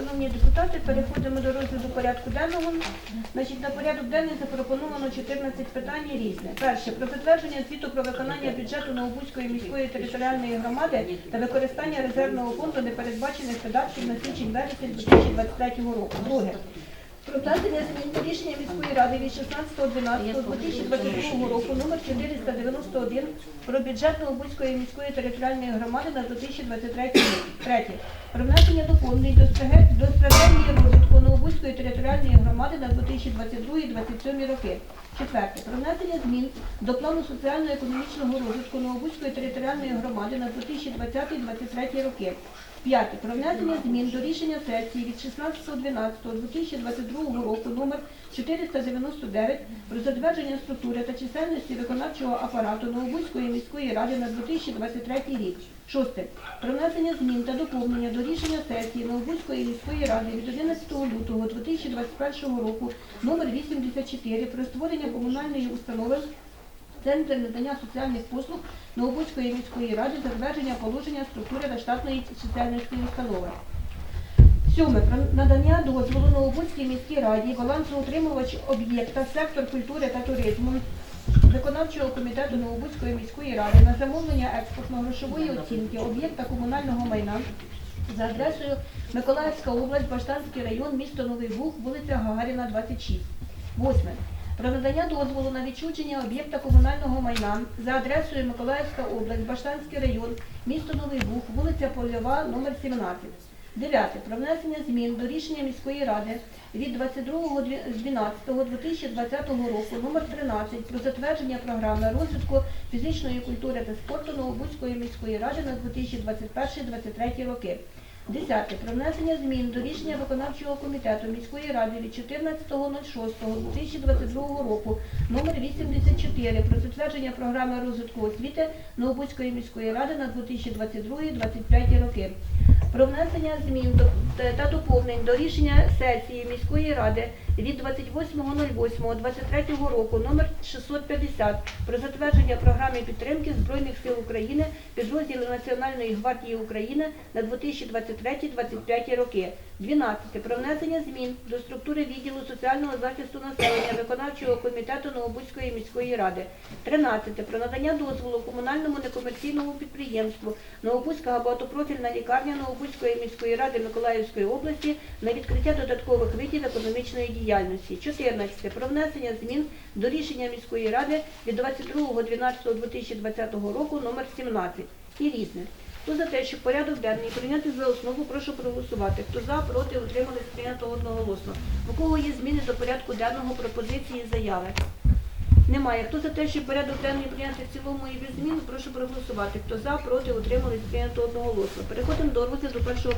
Шановні депутати, переходимо до розгляду порядку денного. Значить, на порядок денний запропоновано 14 питань різне. Перше про затвердження звіту про виконання бюджету Новобузької міської територіальної громади та використання резервного фонду непередбачених видатків на січень вересень 2023 року. Друге. Про внесення змін рішення міської ради від 16.12.2022 року номер 491 про бюджет Новобузької міської територіальної громади на 2023 рік. Про внесення доповнень до стратегії розвитку Новобузької територіальної громади на 2022-2027 роки. Четверте. Про внесення змін до плану соціально-економічного розвитку Новобузької територіальної громади на 2020-2023 роки. П'яте. Про внесення змін до рішення сесії від 16.12.2022 року номер 499 про затвердження структури та чисельності виконавчого апарату Новобузької міської ради на 2023 рік. Шосте. Про внесення змін та доповнення до рішення сесії Новобузької міської ради від 11 лютого 2021 року номер 84 про створення комунальної установи Центр надання соціальних послуг Новобузької міської ради затвердження положення структури та штатної чисельності установи. Сьоме. Про надання дозволу Новобузькій міській раді балансоутримувач об'єкта сектор культури та туризму виконавчого комітету Новобузької міської ради на замовлення експортно-грошової оцінки об'єкта комунального майна за адресою Миколаївська область, Баштанський район, місто Новий Буг, вулиця Гагаріна, 26. Восьме. Про надання дозволу на відчуження об'єкта комунального майна за адресою Миколаївська область, Баштанський район, місто Новий Буг, вулиця Польова, номер 17. Дев'яте. Про внесення змін до рішення міської ради від 22.12.2020 року номер 13 про затвердження програми розвитку фізичної культури та спорту Новобузької міської ради на 2021-2023 роки. Десяте. Про внесення змін до рішення виконавчого комітету міської ради від 14.06.2022 року номер 84 про затвердження програми розвитку освіти Новобузької міської ради на 2022-2025 роки. Про внесення змін та- доповнень до рішення сесії міської ради від 28.08.23 року номер 650 про затвердження програми підтримки Збройних сил України підрозділів Національної гвардії України на 2023-2025 роки. 12. Про внесення змін до структури відділу соціального захисту населення виконавчого комітету Новобузької міської ради. 13. Про надання дозволу комунальному некомерційному підприємству Новобузька багатопрофільна лікарня Новобузької міської ради Миколаївської області на відкриття додаткових видів економічної діяльності. 14. Про внесення змін до рішення міської ради від 22.12.2020 року номер 17 і різне. Хто за те, щоб порядок денний прийняти за основу, прошу проголосувати. Хто за, проти, утримались прийнято одноголосно. У кого є зміни до порядку денного пропозиції заяви? Немає. Хто за те, щоб порядок денний прийняти в цілому і без змін, прошу проголосувати. Хто за, проти, утримались прийнято одноголосно. Переходимо до розгляду першого